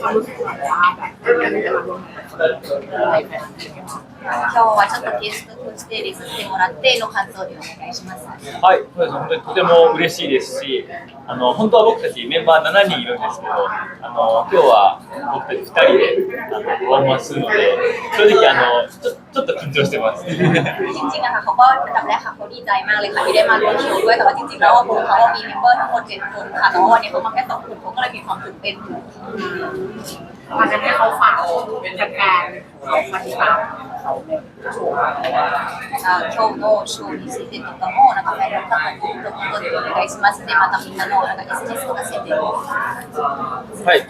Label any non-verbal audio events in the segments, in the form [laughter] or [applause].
ความรู้สึกของว่าแบบการได้มาร่วมงานอะไรแบบนี้ 今日はちょっとゲストとして入れさせてもらっての感想でお願いします。はい、そうです本当にとても嬉しいですし、あの本当は僕たちメンバー7人いるんですけど、あの今日は僕たち2人であのパフォーマンスするので、正直あのちょ ちょっと緊張してます。จริงๆอะค่ะเขาก็อันดับแรกค่ะเขาดีใจมากเลยค่ะที่ได้มาร่วมโชว์ด้วยแต่ว่าจริงๆแล้ววงเขาว่ามีเมมเบอร์ทั้งหมดเจ็ดคนค่ะแต่ว่าวันนี้เขามาแค่สองคนเขาก็เลยมีความตื่นเต้น อยู่ มากันให้เขาฝากเป็นแฟนๆเขามาติดตามเขาในโชว์ あ今日のショーについてとかもなんかファイナルカットのことでお願いしますでまたみんなのなんか SNS とか宣伝をはい、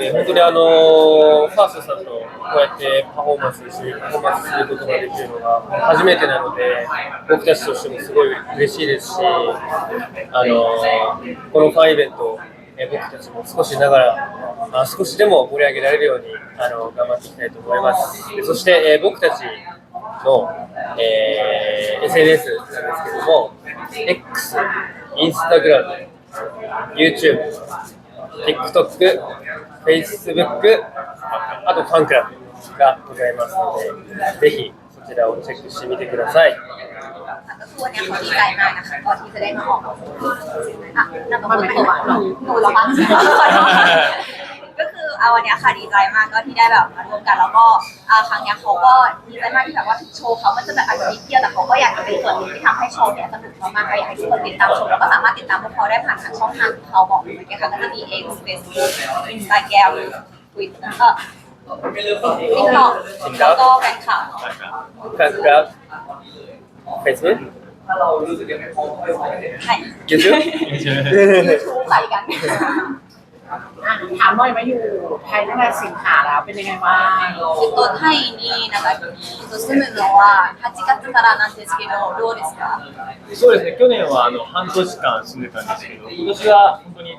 えー本当にあのーファーストさんとこうやってパフォーマンスし、パフォーマンスすることができるのが初めてなので、僕たちとしてもすごい嬉しいですし、あのーこのファンイベントを、えー僕たちも少しながら、 あ少しでも盛り上げられるようにあの頑張っていきたいと思います。でそして、えー僕たちの、えー SNS なんですけども、X、Instagram、YouTube、TikTok、Facebook、あとファンクラブがございますので、ぜひそちらをチェックしてみてください。 ก็คือวันนี้เขาดีใจมากนะคะก่อนที่จะได้มาออกอ่ะนั่นก็คือตัวหนูเหรอคะก็คื [laughs] าวันนี้ค่ะดีใจมากก็ที่ได้แบบมารวมกันแล้วก็ครั้งนี้เขาก็ดีใจมากที่แบบว่าโชว์เขามันจะแบบอาจจะนิดเดียวแต่เขาก็อยากจะเป็นส่วนหนึ่งที่ทำให้โชว์เนี้ยสนุกมากๆก็อยากให้ทุกคนติดตามชมแล้วก็สามารถติดตามพวกเขาได้ผ่านทางช่องทางที่เขาบอกเลยอค่ะก็จะมีเอ็กซ์เฟซบุ๊กอินสตาแกรมทวิตเตอร์ติ๊กต็อกแล้วก็แฟนคลับ แฟนคลับเฟซบุ๊กยูทูบ ยูทูบ ใส่กัน อ่ะถามหน่อยมาอยู่ไทยตั้งแต่สิงหาแล้วเป็นยังไงบ้าง えっと、タイになんか、えっと、住むのは8月からなんですけど、どうですかそうですね、去年はあの半年間住んでたんですけど、今年は本当に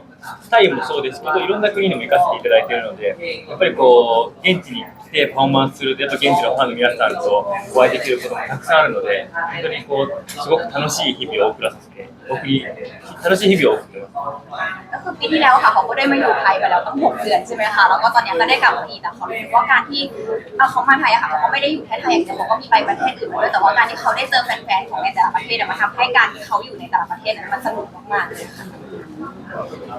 タイもそうですけど、いろんな国にも行かせていただいているので、やっぱりこう、現地に来てパフォーマンスすると、やっぱ現地のファンの皆さんとお会いできることもたくさんあるので、本当にこう、すごく楽しい日々を送らせて、僕に楽しい日々を送ってます。 ก็คือปีที่แล้วค่ะเขาก็ได้มาอยู่ไทยไปแล้วตั้งหกเดือนใช่ไหมคะแล้วก็ตอนนี้ก็ได้กลับมาอีกแต่เขารู้สึกว่าการที่เอาเขามาไทยอะค่ะเขาก็ไม่ได้อยู่แค่ไทยอย่างเดียวเขาก็มีไปประเทศอื่นมาด้วยแต่ว่าการที่เขาได้เจอแฟนๆของในแต่ละประเทศเนี่ยมันทำให้การที่เขาอยู่ในแต่ละประเทศนั้นมันสนุกมากๆเลยค่ะ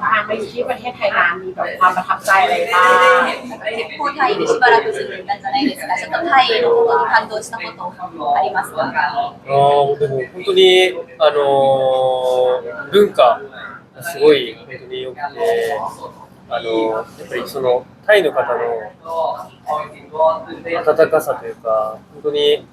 อ่ะมาอยู่ที่ประเทศไทยนานมีแบบความประทับใจอะไรบ้าง 結構タイにしばらく住んでいたんじゃないですかちょっとタイのことに感動したことありますかあーでも本当に、あのー文化が すごい本当によくて、あのやっぱりそのタイの方の温かさというか、本当に、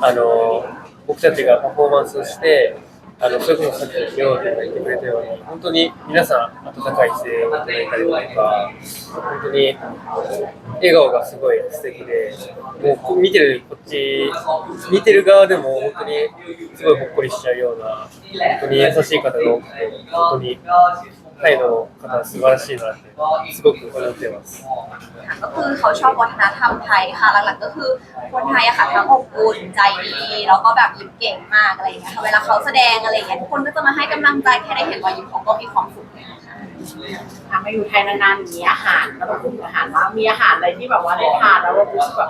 あの僕たちがパフォーマンスして、あのそれこそさっき亮太が言ってくれたように、本当に皆さん温かい姿勢をいただいたりとか、本当に笑顔がすごい素敵で、もう見てるこっち、見てる側でも本当にすごいほっこりしちゃうような、本当に優しい方が多くて、本当にタイの方は素晴らしいなって、すごく思ってます。 ค่ะก็คือเขาชอบวัฒนธรรมไทยค่ะหลักๆก็คือคนไทยอะค่ะทั้งอบอุ่นใจดีแล้วก็แบบยิ้มเก่งมากอะไรอย่างเงี้ยค่ะเวลาเขาแสดงอะไรอย่างเงี้ยทุกคนก็จะมาให้กำลังใจแค่ได้เห็นรอยยิ้มเขาก็มีความสุขเลยนะคะ อ่ะมาอยู่ไทยนานๆอย่างนี้อาหารก็ต้องพูดถึงอาหารว่ามีอาหารอะไรที่แบบว่าได้ทานแล้วเรารู้สึกแบบ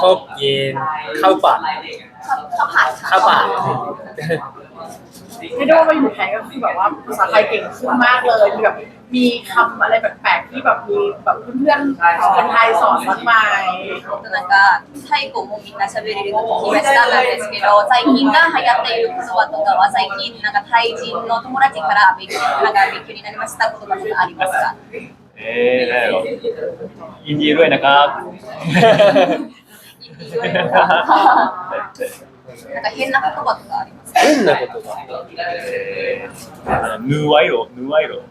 ชอบกินข้าวผัด ชอบข้าวผัดค่ะ ข้าวผัด ไม่ได้ว่ามาอยู่ไทยก็คือแบบว่าภาษาไทยเก่งขึ้นมากเลยมีแบบมีคำอะไรแปลกๆที่แบบมีแบบเพื่อนๆคนไทยสอนมากมาย なんかタイ語もみんな喋れると聞きましたなんですけど最近が流行っている言葉とかは最近なんかタイ人の友達から勉強なんか勉強になりました言葉とかありますか เอ๊ะได้หรอยินดีด้วยนะครับなんか変な言葉とかありますか変なことがぬわいろぬわいろ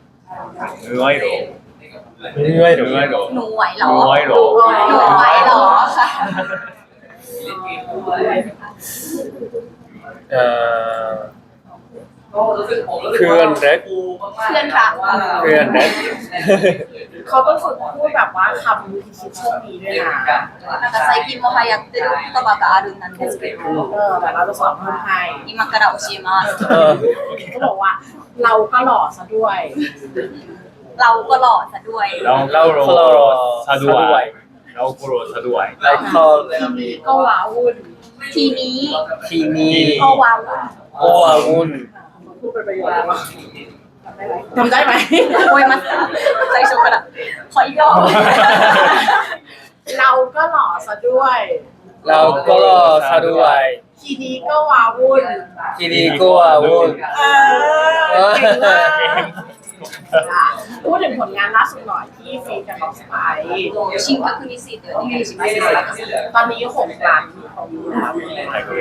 ぬわいろぬわいろぬわいろหนูไหวเหรอ หนูไหวเหรอค่ะ เอ่อ นรัก เพื่อนรัก เพื่อนรัก เขาต้องฝึกพูดแบบว่าคำพิชิตโชคดีด้วยนะ なんか最近も流行ってる言葉があるんですけど เออแต่เราจะสอนเพิ่มให้ 今から教えます เออ ก็บอกว่า เราก็หล่อซะด้วย เราก็หล่อซะด้วย ラオコロサドワイラオコロサドワイ ไลค์คอล ทีนี้ก็ว้าวุ่น ทีนี้ ทีนี้ ก็ว้าวุ่น โออาวุน พูดไปประโยคทำได้ไหมโอ้ยมันใจชมกระดขออีกรอบเราก็หล่อซะด้วย เราก็ซะด้วย ทีนี้ก็วาวุ่น ทีนี้ก็ว่าวุ่น เออ พูดถึงผลงานล่าสุดหน่อยที่ฟีกับน้องสไปร์ 新曲についてお願いします ตอนนี้หกล้านของวิวแล้ว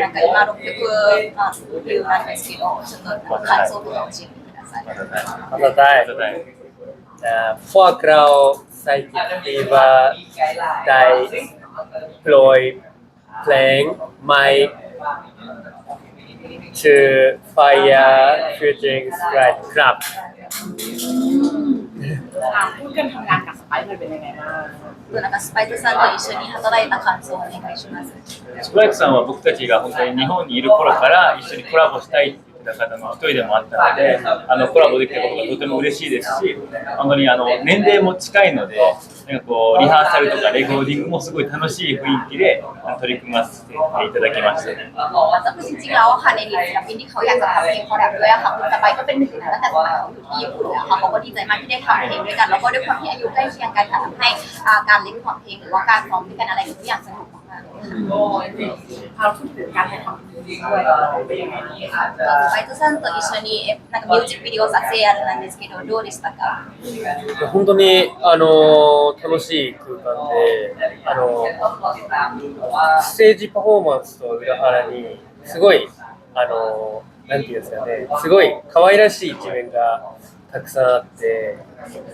なんか今600あビューなんですけどちょっと感想とか教えてください ภาษาใต้ サドワイ อ่าพวกเราไซกิตีบาได้โปรยเพลงใหม่ชื่อ Fire Featuring Strike ครั บ อ่ะพูดกันทำงานกับสไปร์มันเป็นยังไงบ้าง なんかスパイクさんと一緒に働いた感想をお願いします。スプライクさんは僕たちが本当に日本にいる頃から一緒にコラボしたいって言って た方の一人でもあったので、あのコラボできたことがとても嬉しいですし、本当にあの年齢も近いので、なんかこうリハーサルとかレコーディングもすごい楽しい雰囲気であの取り組ませていただきましたね。 แต่คือจริงๆแล้วค่ะในลิสต์ศิลปินที่เขาอยากจะทำเพลงคอลแลบด้วยอะค่ะคุณสไปก็เป็นหนึ่งในนั้นตั้งแต่สมัยเขาอยู่ที่ญี่ปุ่นแล้วค่ะเขาก็ดีใจมากที่ได้ทำเพลงด้วยกัน แล้วก็ด้วยความที่อายุใกล้เคียงกันค่ะทำให้อ่าการเล่นของเพลงหรือว่าการซ้อมด้วยกันอะไรทุกอย่างสนุก ก มากๆเลยค่ะ พาพูดถึงการถ่ายทำด้วยเป็นยังไงบ้างคะ バイトさんと一緒にえなんかミュージックビデオ撮影やるなんですけどどうでしたか本当にあの楽しい空間であのステージパフォーマンスと裏腹にすごいあのなんていうんですかねすごい可愛らしい一面がたくさんあって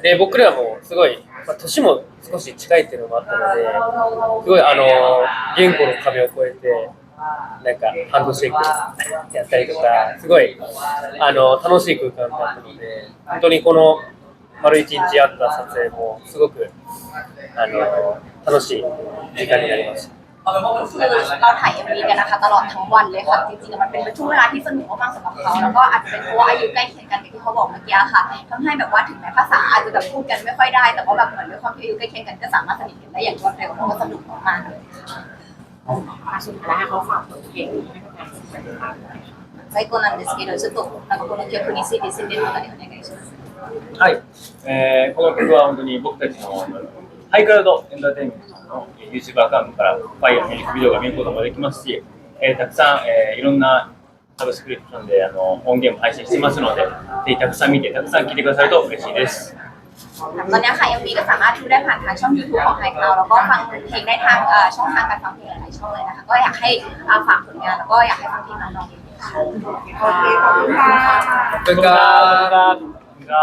で僕らもすごい、 まあ、年も少し近いっていうのもあったのですごいあの言語の壁を越えてなんかハンドシェイクやったりとかすごいあの楽しい空間だったので本当にこの丸一日あった撮影もすごくあの楽しい時間になりました。 คือเราถ่ายเอ็มวีกันนะคะตลอดทั้งวันเลยค่ะจริงๆมันเป็นช่วงเวลาที่สนุกมากๆสำหรับเขาแล้วก็อาจจะเป็นเพราะว่าอายุใกล้เคียงกันอย่างที่เขาบอกเมื่อกี้ค่ะทำให้แบบว่าถึงแม้ภาษาอาจจะแบบพูดกันไม่ค่อยได้ แต่ว่าแบบเหมือนด้วยความที่อายุใกล้เคียงกันก็สามารถสนิทกันได้อย่างรวดเร็วแล้วก็สนุกมากๆเลย อ่ะสุดท้ายให้เขาฝากผลเพลงนี้ให้กับการแสดงค่ะ 最高なんですけどちょっとなんかこの曲について宣伝の方にお願いしますはい、えーこの曲は本当に僕たちのハイクラウドエンターテインメント の YouTube アカウントからファイヤーミュージックビデオが見ることもできますし、えーたくさん、えーいろんなサブスクリプションであの音源も配信してますので、ぜひたくさん見て、たくさん聴いてくださると嬉しいです。 ตอนนี้ค่ะ MV ก็สามารถดูได้ผ่านทางช่อง YouTube ของไฮคลาวแล้วก็ฟังเพลงได้ทางเอ่อช่องทางการฟังเพลงหลายๆช่องเลยนะคะก็อยากให้อ่าฝากผลงานแล้วก็อยากให้ฟังเพลงน้องๆ โอเคขอบคุณค่ะ それからが